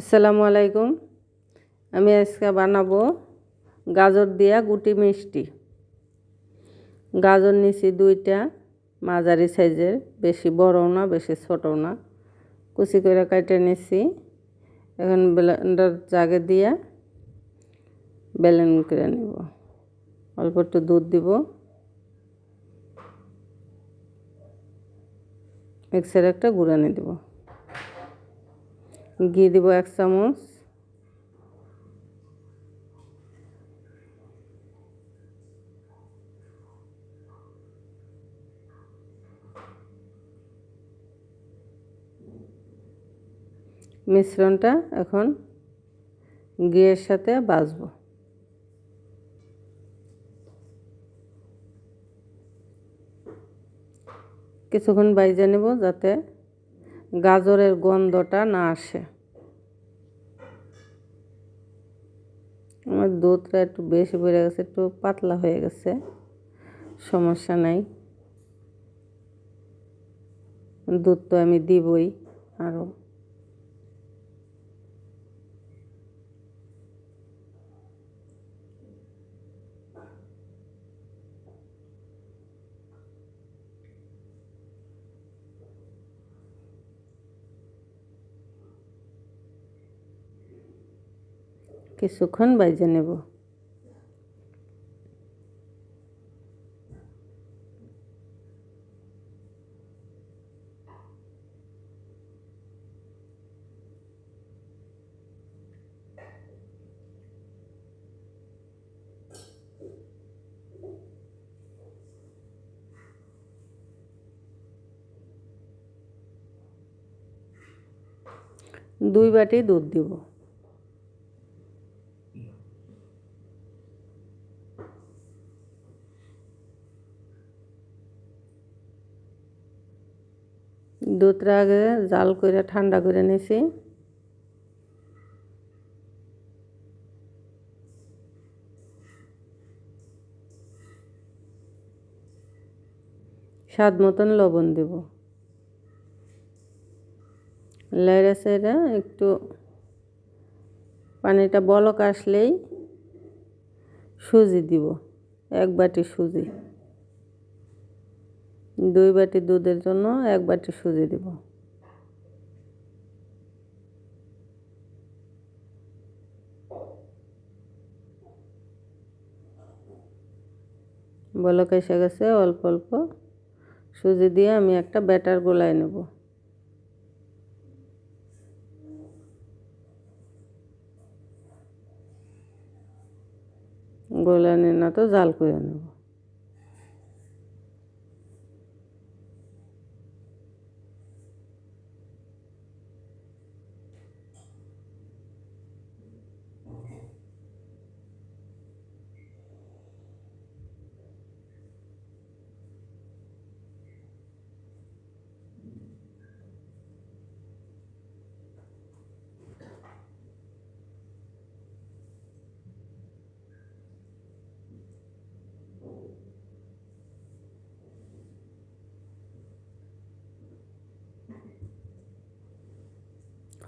আসসালামু আলাইকুম। আমি আজকে বানাবো গাজর দিয়া গুটি মিষ্টি। গাজর নিছি দুইটা, মাঝারি সাইজের, বেশি বড়ও না, বেশি ছোটও না। কুচি করে কাটে নিছি। এখন ব্লেন্ডার জাগে দিয়া বেলেন করে নিব। অল্প একটু দুধ দিব। মিক্সার একটা গুঁড়ানি দিব। ঘি দিব এক চামচ। মিশ্রণটা এখন ঘিয়ের সাথে বাজবো। কিছুক্ষণ বাইজে নেব যাতে গাজরের গন্ধটা না আসে। আমার দুধটা একটু বেশি বেড়ে গেছে, একটু পাতলা হয়ে গেছে। সমস্যা নাই। দুধ তো আমি দিবই আরও কিছুক্ষণ বাইজে নেব দুই বাটি দুধ দিব দুধটা আগে জাল করে ঠান্ডা করে নিছি। স্বাদ মতন লবণ দেব। লাইরা সাইরা একটু পানিটা বলক আসলেই সুজি দিব, এক বাটি সুজি। দুই বাটি দুধের জন্য এক বাটি সুজি দিব। বলক এসে গেছে, অল্প অল্প সুজি দিয়ে আমি একটা ব্যাটার গোলায় নেব। গোলায় না তো জাল করে নেব।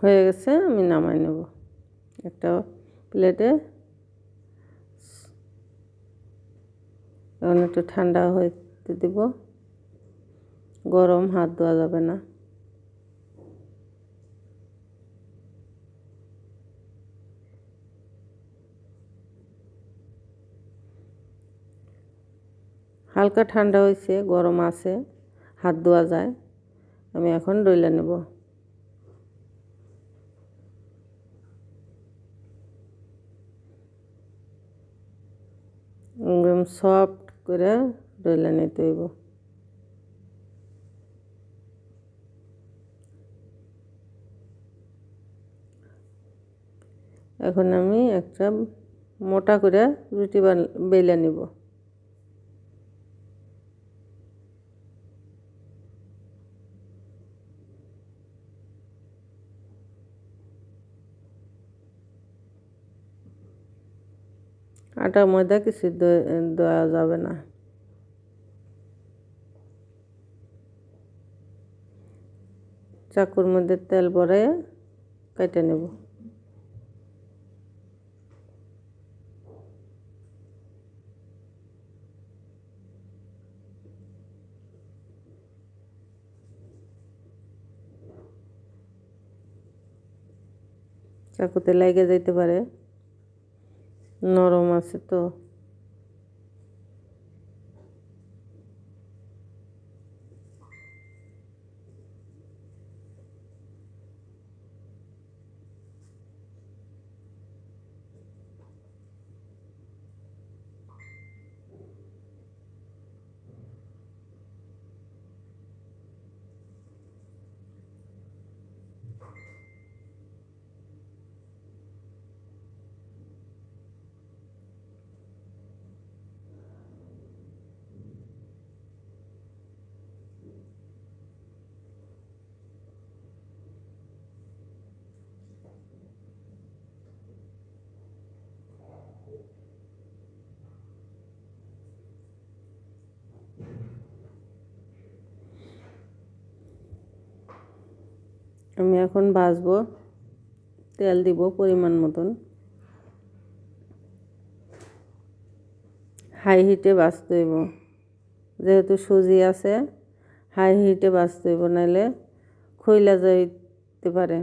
হয়ে গেছে, আমি নামাই নেব। একটা প্লেটে এখন একটু ঠান্ডা হইতে দিব। গরম হাত ধোয়া যাবে না। হালকা ঠান্ডা হয়েছে গরম আছে, হাত ধোয়া যায়। আমি এখন ডইলা নেব। একদম সফট করে ডলে নিতে হইব। এখন আমি একটা মোটা করে রুটি বেলে নিব। আটা ময়দা কিছু দেওয়া যাবে না। চাকুর মধ্যে তেল ভরে কেটে নেব। চাকুতে লেগে যেতে পারে। নরম আছে তো। আমি এখন ভাজবো, তেল দিব পরিমাণ মতন। হাই হিটে বাঁচতে হইব। যেহেতু সুজি আছে, হাই হিটে বাঁচতে হইব নাহলে খইলা যাইতে পারে।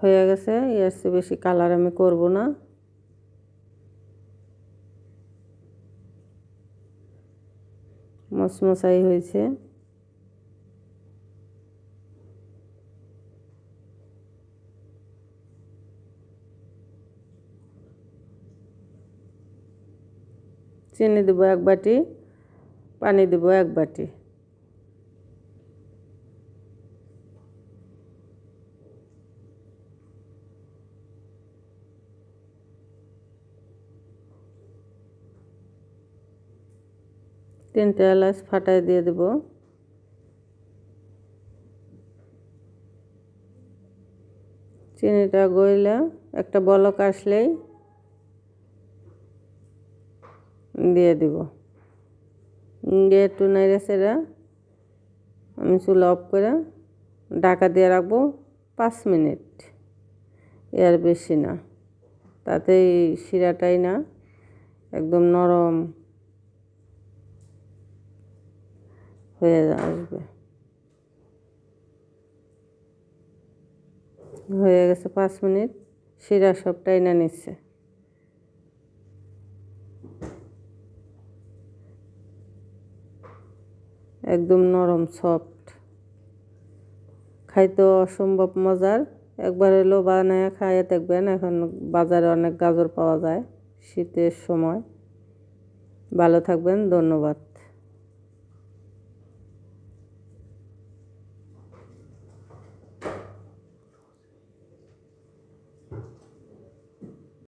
হয়ে গেছে, এর চেয়ে বেশি কালার আমি করব না। মশমশাই হয়েছে। চিনি দেবো এক বাটি, পানি দেবো এক বাটি। তিনটে এলাচ ফাটাই দিয়ে দেব। চিনিটা গইলে, একটা বলক আসলেই দিয়ে দিব। দিয়ে একটু নেড়ে সেরা আমি চুলা অফ করে ঢাকা দিয়ে রাখব পাঁচ মিনিট। এর বেশি না তাতে শিরাটাই না, একদম নরম হয়ে আসবে। হয়ে গেছে পাঁচ মিনিট, শিরা সবটাই না নিচ্ছে। একদম নরম, সফট। খাইতে অসম্ভব মজার। একবার এলো বানায় খাইয়ে দেখবেন, এখন বাজারে অনেক গাজর পাওয়া যায় শীতের সময়। ভালো থাকবেন, ধন্যবাদ।